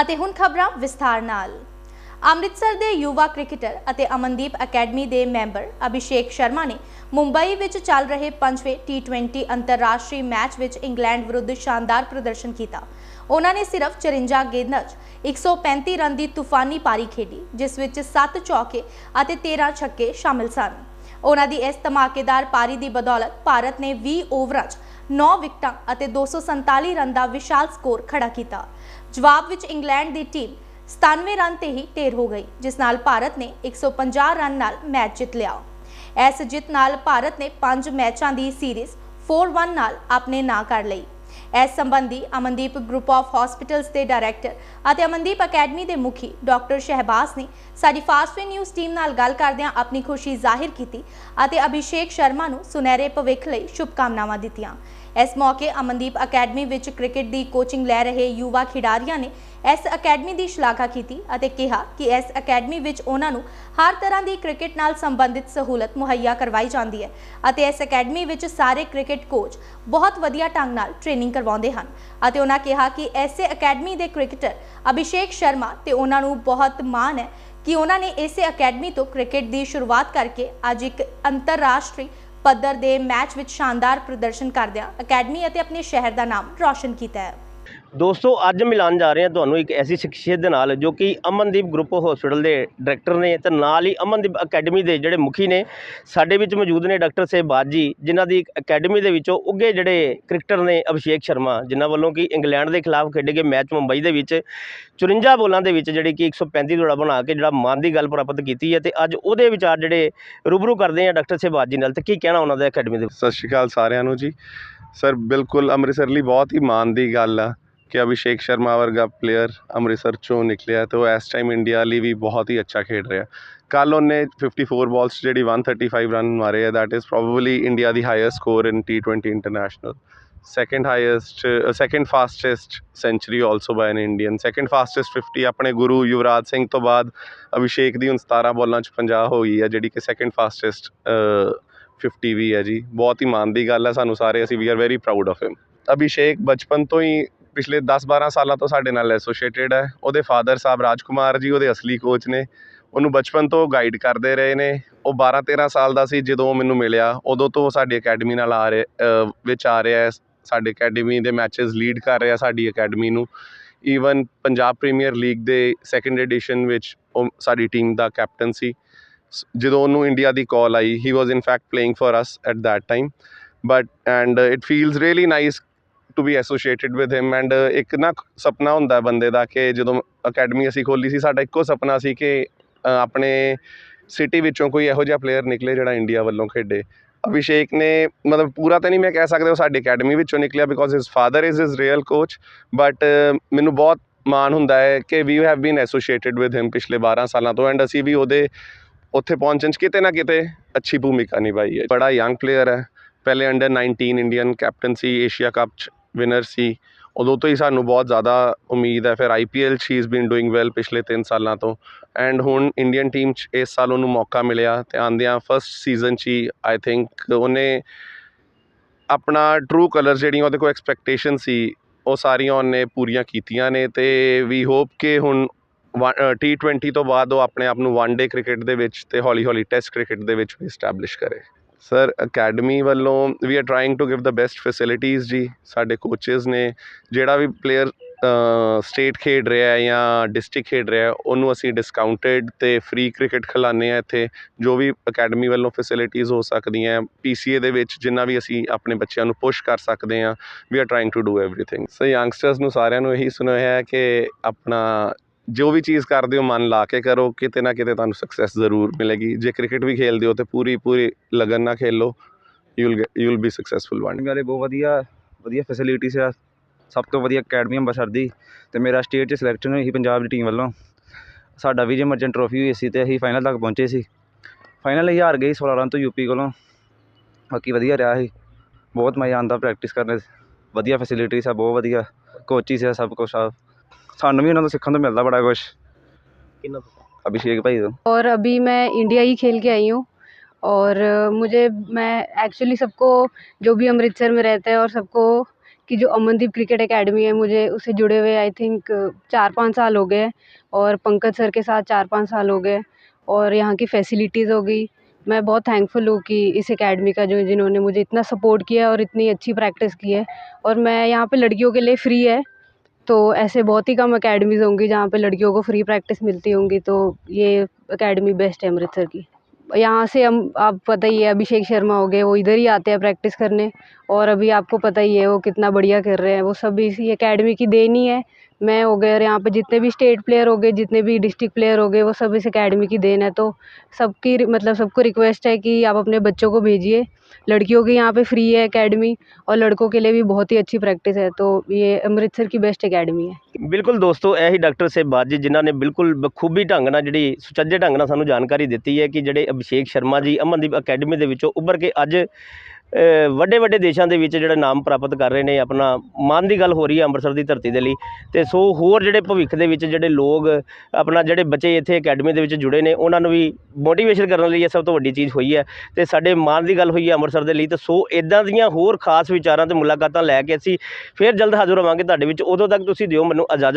ਅਤੇ ਹੁਣ ਖਬਰਾਂ ਵਿਸਥਾਰ ਨਾਲ। ਅੰਮ੍ਰਿਤਸਰ ਦੇ ਯੁਵਾ ਕ੍ਰਿਕਟਰ ਅਤੇ ਅਮਨਦੀਪ ਅਕੈਡਮੀ ਦੇ ਮੈਂਬਰ ਅਭਿਸ਼ੇਕ ਸ਼ਰਮਾ ਨੇ ਮੁੰਬਈ ਵਿੱਚ ਚੱਲ ਰਹੇ ਪੰਜਵੇਂ T20 ਅੰਤਰਰਾਸ਼ਟਰੀ ਮੈਚ ਵਿੱਚ ਇੰਗਲੈਂਡ ਵਿਰੁੱਧ ਸ਼ਾਨਦਾਰ ਪ੍ਰਦਰਸ਼ਨ ਕੀਤਾ। ਉਹਨਾਂ ਨੇ ਸਿਰਫ 54 ਗੇਂਦਾਂ 'ਚ 135 ਰਨ ਦੀ ਤੂਫਾਨੀ ਪਾਰੀ ਖੇਡੀ, ਜਿਸ ਵਿੱਚ 7 ਚੌਕੇ ਅਤੇ 13 ਛੱਕੇ ਸ਼ਾਮਲ ਸਨ। ਉਹਨਾਂ ਦੀ ਇਸ ਧਮਾਕੇਦਾਰ ਪਾਰੀ ਦੀ ਬਦੌਲਤ ਭਾਰਤ ਨੇ 20 ਓਵਰਾਂ 'ਚ 9 ਵਿਕਟਾਂ ਅਤੇ 247 ਰਨ ਦਾ ਵਿਸ਼ਾਲ ਸਕੋਰ ਖੜਾ ਕੀਤਾ। ਜਵਾਬ ਵਿੱਚ ਇੰਗਲੈਂਡ ਦੀ ਟੀਮ 97 ਰਨ ਤੇ ਹੀ ਢੇਰ ਹੋ ਗਈ, ਜਿਸ ਨਾਲ ਭਾਰਤ ਨੇ 150 ਰਨ ਨਾਲ ਮੈਚ ਜਿੱਤ ਲਿਆ। ਇਸ ਜਿੱਤ ਨਾਲ ਭਾਰਤ ਨੇ 5 ਮੈਚਾਂ ਦੀ ਸੀਰੀਜ਼ 4-1 ਨਾਲ ਆਪਣੇ ਨਾਂ ਕਰ ਲਈ। ਇਸ ਸੰਬੰਧੀ ਅਮਨਦੀਪ ਗਰੁੱਪ ਆਫ ਹਸਪੀਟਲਸ ਦੇ ਡਾਇਰੈਕਟਰ ਅਤੇ ਅਮਨਦੀਪ ਅਕੈਡਮੀ ਦੇ ਮੁਖੀ ਡਾਕਟਰ ਸ਼ਹਿਬਾਜ਼ ਨੇ ਸਾਡੀ ਫਾਸਟਵੇ ਨਿਊਜ਼ ਟੀਮ ਨਾਲ ਗੱਲ ਕਰਦਿਆਂ ਆਪਣੀ ਖੁਸ਼ੀ ਜ਼ਾਹਿਰ ਕੀਤੀ ਅਤੇ ਅਭਿਸ਼ੇਕ ਸ਼ਰਮਾ ਨੂੰ ਸੁਨਹਿਰੇ ਭਵਿੱਖ ਲਈ ਸ਼ੁਭਕਾਮਨਾਵਾਂ ਦਿੱਤੀਆਂ। ਇਸ ਮੌਕੇ ਅਮਨਦੀਪ ਅਕੈਡਮੀ ਵਿੱਚ ਕ੍ਰਿਕਟ ਦੀ ਕੋਚਿੰਗ ਲੈ ਰਹੇ ਯੁਵਾ ਖਿਡਾਰੀਆਂ ਨੇ ਇਸ ਅਕੈਡਮੀ ਦੀ ਸ਼ਲਾਘਾ ਕੀਤੀ ਅਤੇ ਕਿਹਾ ਕਿ ਇਸ ਅਕੈਡਮੀ ਵਿੱਚ ਉਹਨਾਂ ਨੂੰ ਹਰ ਤਰ੍ਹਾਂ ਦੀ ਕ੍ਰਿਕਟ ਨਾਲ ਸੰਬੰਧਿਤ ਸਹੂਲਤ ਮੁਹੱਈਆ ਕਰਵਾਈ ਜਾਂਦੀ ਹੈ ਅਤੇ ਇਸ ਅਕੈਡਮੀ ਵਿੱਚ ਸਾਰੇ ਕ੍ਰਿਕਟ ਕੋਚ ਬਹੁਤ ਵਧੀਆ ਢੰਗ ਨਾਲ ਟ੍ਰੇਨਿੰਗ ਕਰਵਾਉਂਦੇ ਹਨ ਅਤੇ ਉਹਨਾਂ ਕਿਹਾ ਕਿ ਐਸੇ ਅਕੈਡਮੀ ਦੇ ਕ੍ਰਿਕਟਰ ਅਭਿਸ਼ੇਕ ਸ਼ਰਮਾ ਤੇ ਉਹਨਾਂ ਨੂੰ ਬਹੁਤ ਮਾਣ ਹੈ ਕਿ ਉਹਨਾਂ ਨੇ ਇਸੇ ਅਕੈਡਮੀ ਤੋਂ ਕ੍ਰਿਕਟ ਦੀ ਸ਼ੁਰੂਆਤ ਕਰਕੇ ਅੱਜ ਇੱਕ ਅੰਤਰਰਾਸ਼ਟਰੀ ਪੱਧਰ ਦੇ ਮੈਚ ਵਿੱਚ ਸ਼ਾਨਦਾਰ ਪ੍ਰਦਰਸ਼ਨ ਕਰਦਿਆਂ ਅਕੈਡਮੀ ਅਤੇ ਆਪਣੇ ਸ਼ਹਿਰ ਦਾ ਨਾਮ ਰੌਸ਼ਨ ਕੀਤਾ ਹੈ। ਦੋਸਤੋ, ਅੱਜ ਮਿਲਾਨ ਜਾ ਰਹੇ ਹਾਂ ਤੁਹਾਨੂੰ ਇੱਕ ਐਸੀ ਸ਼ਖਸੀਅਤ ਦੇ ਨਾਲ ਜੋ ਕਿ ਅਮਨਦੀਪ ਗਰੁੱਪ ਹਸਪੀਟਲ ਦੇ ਡਾਇਰੈਕਟਰ ਨੇ ਤੇ ਨਾਲ ਹੀ ਅਮਨਦੀਪ ਅਕੈਡਮੀ ਦੇ ਜਿਹੜੇ ਮੁਖੀ ਨੇ, ਸਾਡੇ ਵਿੱਚ ਮੌਜੂਦ ਨੇ ਡਾਕਟਰ ਸਹਿਬਾਜ ਜੀ, ਜਿਨ੍ਹਾਂ ਦੀ ਅਕੈਡਮੀ ਦੇ ਵਿੱਚੋਂ ਉੱਗੇ ਜਿਹੜੇ ਕ੍ਰਿਕਟਰ ਨੇ ਅਭਿਸ਼ੇਕ ਸ਼ਰਮਾ, ਜਿਨ੍ਹਾਂ ਵੱਲੋਂ ਕਿ ਇੰਗਲੈਂਡ ਦੇ ਖਿਲਾਫ ਖੇਡੇ ਗਏ ਮੈਚ ਮੁੰਬਈ ਦੇ ਵਿੱਚ 54 ਬੋਲਾਂ ਦੇ ਵਿੱਚ ਜਿਹੜੀ ਕਿ 135 ਦੌੜਾ ਬਣਾ ਕੇ ਜਿਹੜਾ ਮਾਨ ਦੀ ਗੱਲ ਪ੍ਰਾਪਤ ਕੀਤੀ ਹੈ ਤੇ ਅੱਜ ਉਹਦੇ ਵਿਚਾਰ ਜਿਹੜੇ ਰੂਬਰੂ ਕਰਦੇ ਆ ਡਾਕਟਰ ਸਹਿਬਾਜ ਜੀ ਨਾਲ, ਤੇ ਕੀ ਕਹਿਣਾ ਉਹਨਾਂ ਦਾ ਅਕੈਡਮੀ ਦੇ ਸਤਿ ਸ਼੍ਰੀ ਅਕਾਲ ਸਾਰਿਆਂ ਨੂੰ ਜੀ। ਸਰ, ਬਿਲਕੁਲ ਅੰਮ੍ਰਿਤਸਰ ਲਈ ਬਹੁਤ ਹੀ ਮਾਣ ਦੀ ਗੱਲ ਆ। ਕਿ ਅਭਿਸ਼ੇਕ ਸ਼ਰਮਾ ਵਰਗਾ ਪਲੇਅਰ ਅੰਮ੍ਰਿਤਸਰ ਚੋਂ ਨਿਕਲਿਆ ਤੇ ਉਹ ਇਸ ਟਾਈਮ ਇੰਡੀਆ ਲਈ ਵੀ ਬਹੁਤ ਹੀ ਅੱਛਾ ਖੇਡ ਰਿਹਾ ਕੱਲ ਉਹਨੇ 54 ਬਾਲਸ ਜਿਹੜੀ 135 ਰਨ ਮਾਰੇ ਆ that is probably India the highest score in T20 international second highest second fastest century also by an Indian second fastest 50 ਆਪਣੇ ਗੁਰੂ ਯੁਵਰਾਜ ਸਿੰਘ ਤੋਂ ਬਾਅਦ ਅਭਿਸ਼ੇਕ ਦੀ ਹੁਣ 17 ਬੋਲਾਂ ਚ 50 ਹੋ ਗਈ ਹੈ, ਜਿਹੜੀ ਕਿ ਸੈਕੰਡ ਫਾਸਟੈਸਟ 50 ਵੀ ਹੈ ਜੀ। ਬਹੁਤ ਹੀ ਮਾਣ ਦੀ ਗੱਲ ਹੈ ਸਾਨੂੰ ਸਾਰੇ, ਅਸੀਂ we are very proud of him Abhishek ਬਚਪਨ ਤੋਂ ਹੀ ਪਿਛਲੇ 10-12 ਸਾਲਾਂ ਤੋਂ ਸਾਡੇ ਨਾਲ ਐਸੋਸੀਏਟਿਡ ਹੈ। ਉਹਦੇ ਫਾਦਰ ਸਾਹਿਬ ਰਾਜਕੁਮਾਰ ਜੀ, ਉਹਦੇ ਅਸਲੀ ਕੋਚ ਨੇ। ਉਹਨੂੰ ਬਚਪਨ ਤੋਂ ਗਾਈਡ ਕਰਦੇ ਰਹੇ ਨੇ। ਉਹ 12-13 ਸਾਲ ਦਾ ਸੀ ਜਦੋਂ ਉਹ ਮੈਨੂੰ ਮਿਲਿਆ। ਉਦੋਂ ਤੋਂ ਉਹ ਸਾਡੀ ਅਕੈਡਮੀ ਨਾਲ ਆ ਰਿਹਾ ਵਿੱਚ ਆ ਰਿਹਾ ਹੈ। ਸਾਡੇ ਅਕੈਡਮੀ ਦੇ ਮੈਚਸ ਲੀਡ ਕਰ ਰਿਹਾ ਸਾਡੀ ਅਕੈਡਮੀ ਨੂੰ। ਈਵਨ ਪੰਜਾਬ ਪ੍ਰੀਮੀਅਰ ਲੀਗ ਦੇ ਸੈਕੰਡ ਐਡੀਸ਼ਨ ਵਿੱਚ ਉਹ ਸਾਡੀ ਟੀਮ ਦਾ ਕੈਪਟਨ ਸੀ। ਜਦੋਂ ਉਹਨੂੰ ਇੰਡੀਆ ਦੀ call I he was in fact playing for us at that time but and it feels really nice to be associated with him and ਇੱਕ ਨਾ ਸੁਪਨਾ ਹੁੰਦਾ ਬੰਦੇ ਦਾ ਕਿ ਜਦੋਂ ਅਕੈਡਮੀ ਅਸੀਂ ਖੋਲੀ ਸੀ, ਸਾਡਾ ਇੱਕੋ ਸੁਪਨਾ ਸੀ ਕਿ ਆਪਣੇ ਸਿਟੀ ਵਿੱਚੋਂ ਕੋਈ ਇਹੋ ਜਿਹਾ ਪਲੇਅਰ ਨਿਕਲੇ ਜਿਹੜਾ ਇੰਡੀਆ ਵੱਲੋਂ ਖੇਡੇ। ਅਭਿਸ਼ੇਕ ਨੇ ਮਤਲਬ ਪੂਰਾ ਤਾਂ ਨਹੀਂ ਮੈਂ ਕਹਿ ਸਕਦਾ ਉਹ ਸਾਡੀ ਅਕੈਡਮੀ ਵਿੱਚੋਂ ਨਿਕਲਿਆ because his father is his real coach but ਮੈਨੂੰ ਬਹੁਤ ਮਾਣ ਹੁੰਦਾ ਹੈ ਕਿ we have been associated with him ਪਿਛਲੇ 12 ਸਾਲਾਂ ਤੋਂ ਐਂਡ ਅਸੀਂ ਵੀ ਉਹਦੇ ਉੱਥੇ ਪਹੁੰਚਣ 'ਚ ਕਿਤੇ ਨਾ ਕਿਤੇ ਅੱਛੀ ਭੂਮਿਕਾ ਨਿਭਾਈ ਹੈ। ਬੜਾ ਯੰਗ ਪਲੇਅਰ ਹੈ। ਪਹਿਲੇ ਅੰਡਰ 19 ਇੰਡੀਅਨ ਕੈਪਟਨ ਸੀ ਏਸ਼ੀਆ ਕੱਪ 'ਚ ਵਿਨਰ ਸੀ। ਉਦੋਂ ਤੋਂ ਹੀ ਸਾਨੂੰ ਬਹੁਤ ਜ਼ਿਆਦਾ ਉਮੀਦ ਹੈ। ਫਿਰ ਆਈਪੀਐਲ 'ਚ he is been doing well ਪਿਛਲੇ 3 ਸਾਲਾਂ ਤੋਂ। ਐਂਡ ਹੁਣ ਇੰਡੀਅਨ ਟੀਮ 'ਚ ਇਸ ਸਾਲ ਉਹਨੂੰ ਮੌਕਾ ਮਿਲਿਆ। ਤੇ ਆਂਦਿਆਂ ਫਸਟ ਸੀਜ਼ਨ 'ਚ ਹੀ ਆਈ ਥਿੰਕ ਉਹਨੇ ਆਪਣਾ ਟਰੂ ਕਲਰ ਜਿਹੜੀਆਂ ਉਹਦੇ ਕੋਲ ਐਕਸਪੈਕਟੇਸ਼ਨ ਸੀ, ਉਹ ਸਾਰੀਆਂ ਉਹਨੇ ਪੂਰੀਆਂ ਕੀਤੀਆਂ ਨੇ ਤੇ ਵੀ ਹੋਪ ਕਿ ਹੁਣ T20 ਤੋਂ ਬਾਅਦ ਉਹ ਆਪਣੇ ਆਪ ਨੂੰ ਵਨ ਡੇ ਕ੍ਰਿਕਟ ਦੇ ਵਿੱਚ ਤੇ ਹੌਲੀ ਹੌਲੀ ਟੈਸਟ ਕ੍ਰਿਕਟ ਦੇ ਵਿੱਚ ਵੀ ਐਸਟੈਬਲਿਸ਼ ਕਰੇ। ਸਰ, ਅਕੈਡਮੀ ਵੱਲੋਂ we are trying to give the best facilities ਜੀ, ਸਾਡੇ ਕੋਚਿਸ ਨੇ, ਜਿਹੜਾ ਵੀ ਪਲੇਅਰ ਸਟੇਟ ਖੇਡ ਰਿਹਾ ਜਾਂ ਡਿਸਟ੍ਰਿਕਟ ਖੇਡ ਰਿਹਾ ਉਹਨੂੰ ਅਸੀਂ ਡਿਸਕਾਊਂਟਡ ਤੇ ਫ੍ਰੀ ਕ੍ਰਿਕਟ ਖਿਲਾਉਂਦੇ ਆ ਇੱਥੇ, ਜੋ ਵੀ ਅਕੈਡਮੀ ਵੱਲੋਂ ਫੈਸਿਲਿਟੀਜ਼ ਹੋ ਸਕਦੀਆਂ ਪੀਸੀਏ ਦੇ ਵਿੱਚ ਜਿੰਨਾ ਵੀ ਅਸੀਂ ਆਪਣੇ ਬੱਚਿਆਂ ਨੂੰ ਪੁਸ਼ ਕਰ ਸਕਦੇ ਹਾਂ we are trying to do everything so youngsters ਨੂੰ ਸਾਰਿਆਂ ਨੂੰ ਇਹੀ ਸੁਣਾਇਆ ਹੈ ਕਿ ਆਪਣਾ ਜੋ ਵੀ ਚੀਜ਼ ਕਰਦੇ ਹੋ, ਮਨ ਲਾ ਕੇ ਕਰੋ, ਕਿਤੇ ਨਾ ਕਿਤੇ ਤੁਹਾਨੂੰ ਸਕਸੈਸ ਜ਼ਰੂਰ ਮਿਲੇਗੀ। ਜੇ ਕ੍ਰਿਕਟ ਵੀ ਖੇਡਦੇ ਹੋ, ਤੇ ਪੂਰੀ ਪੂਰੀ ਲਗਨ ਨਾਲ ਖੇਲੋ you will you will be successful one ਮੇਰੇ ਬਹੁਤ ਵਧੀਆ ਵਧੀਆ ਫੈਸਿਲਿਟੀਜ਼ ਆ, ਸਭ ਤੋਂ ਵਧੀਆ ਅਕੈਡਮੀ ਅੰਮ੍ਰਿਤਸਰ ਦੀ, ਤੇ ਮੇਰਾ ਸਟੇਟ 'ਚ ਸਿਲੈਕਸ਼ਨ ਹੋਈ ਸੀ ਪੰਜਾਬ ਦੀ ਟੀਮ ਵੱਲੋਂ। ਸਾਡਾ ਵੀ ਜੇ ਮਰਚੈਂਟ ਟਰੋਫੀ ਹੋਈ ਸੀ ਤੇ ਅਸੀਂ ਫਾਈਨਲ ਤੱਕ ਪਹੁੰਚੇ ਸੀ। ਫਾਈਨਲ ਹੀ ਹਾਰ ਗਏ 16 ਰਨ ਤੋਂ ਯੂਪੀ ਕੋਲੋਂ। ਬਾਕੀ ਵਧੀਆ ਰਿਹਾ ਸੀ। ਬਹੁਤ ਮਜ਼ਾ ਆਉਂਦਾ ਪ੍ਰੈਕਟਿਸ ਕਰਨ 'ਚ। ਵਧੀਆ ਫੈਸਿਲਿਟੀਜ਼ ਆ, ਬਹੁਤ ਵਧੀਆ। ਕੋਚਿਸ ਆ ਸਭ ਕੁਛ ਆ। ਸਾਨੂੰ ਵੀ ਉਹਨਾਂ ਤੋਂ ਸਿੱਖਣ ਨੂੰ ਮਿਲਦਾ ਬੜਾ ਕੁਛ ਕਿੰਨਾ ਅਭਿਸ਼ੇਕ ਭਾਈ ਤੋਂ और अभी मैं इंडिया ही खेल के आई हूँ और मुझे मैं एक्चुअली सबको जो भी अमृतसर में रहते हैं और सबको कि जो अमनदीप क्रिकेट एकेडमी है मुझे उससे जुड़े हुए आई थिंक चार पाँच साल हो गए हैं और पंकज सर के साथ चार पाँच साल हो गए और यहाँ की फैसिलिटीज़ हो गई मैं बहुत थैंकफुल हूँ कि इस एकेडमी का जो जिन्होंने मुझे इतना सपोर्ट किया और इतनी अच्छी प्रैक्टिस की है और मैं यहाँ पे लड़कियों के लिए फ्री है तो ऐसे बहुत ही कम अकेडमीज़ होंगी जहाँ पे लड़कियों को फ्री प्रैक्टिस मिलती होंगी तो ये अकेडमी बेस्ट है अमृतसर की। यहाँ से हम, आप पता ही है, अभिषेक शर्मा हो गए, वो इधर ही आते हैं प्रैक्टिस करने। और अभी आपको पता ही है वो कितना बढ़िया कर रहे हैं वो सब इसी एकेडमी की देन ही है मैं हो गए और यहाँ पे जितने भी स्टेट प्लेयर हो गए जितने भी डिस्ट्रिक्ट प्लेयर हो गए वो सब इस एकेडमी की देन है तो सबकी मतलब सबको रिक्वेस्ट है कि आप अपने बच्चों को भेजिए लड़कियों की यहाँ पे फ्री है एकेडमी और लड़कों के लिए भी बहुत ही अच्छी प्रैक्टिस है तो ये अमृतसर की बेस्ट एकेडमी है ਬਿਲਕੁਲ ਦੋਸਤੋ ਇਹ ਹੀ ਡਾਕਟਰ ਸਹਿਬਾਜ ਜੀ ਜਿਨ੍ਹਾਂ ਨੇ ਬਿਲਕੁਲ ਬਖੂਬੀ ਢੰਗ ਨਾਲ ਜਿਹੜੀ ਸੁਚੱਜੇ ਢੰਗ ਨਾਲ ਸਾਨੂੰ ਜਾਣਕਾਰੀ ਦਿੱਤੀ ਹੈ ਕਿ ਜਿਹੜੇ ਅਭਿਸ਼ੇਕ ਸ਼ਰਮਾ ਜੀ ਅਮਨਦੀਪ ਅਕੈਡਮੀ ਦੇ ਵਿੱਚੋਂ ਉੱਭਰ ਕੇ ਅੱਜ ਵੱਡੇ ਵੱਡੇ ਦੇਸ਼ਾਂ ਦੇ ਵਿੱਚ ਜਿਹੜਾ ਨਾਮ ਪ੍ਰਾਪਤ ਕਰ ਰਹੇ ਨੇ, ਆਪਣਾ ਮਾਨ ਦੀ ਗੱਲ ਹੋ ਰਹੀ ਹੈ ਅੰਮ੍ਰਿਤਸਰ ਦੀ ਧਰਤੀ ਦੇ ਲਈ। ਤੇ ਸੋ ਹੋਰ ਜਿਹੜੇ ਭਵਿੱਖ ਦੇ ਵਿੱਚ ਜਿਹੜੇ ਲੋਕ, ਆਪਣਾ ਜਿਹੜੇ ਬੱਚੇ ਇੱਥੇ ਅਕੈਡਮੀ ਦੇ ਵਿੱਚ ਜੁੜੇ ਨੇ, ਉਹਨਾਂ ਨੂੰ ਵੀ ਮੋਟੀਵੇਸ਼ਨ ਕਰਨ ਲਈ ਇਹ ਸਭ ਤੋਂ ਵੱਡੀ ਚੀਜ਼ ਹੋਈ ਹੈ। ਤੇ ਸਾਡੇ ਮਾਣ ਦੀ ਗੱਲ ਹੋਈ ਹੈ ਅੰਮ੍ਰਿਤਸਰ ਦੇ ਲਈ, ਤੇ ਸੋ ਇਦਾਂ ਦੀਆਂ ਹੋਰ ਖਾਸ ਵਿਚਾਰਾਂ ਤੇ ਮੁਲਾਕਾਤਾਂ ਲੈ ਕੇ ਅਸੀਂ ਫਿਰ ਜਲਦ ਹਾਜ਼ਰ ਹੋਵਾਂਗੇ ਤੁਹਾਡੇ ਵਿੱਚ। ਉਦੋਂ ਤੱਕ ਤੁਸੀਂ ਦਿਓ ਮੈਨੂੰ ਇਜਾਜ਼ਤ।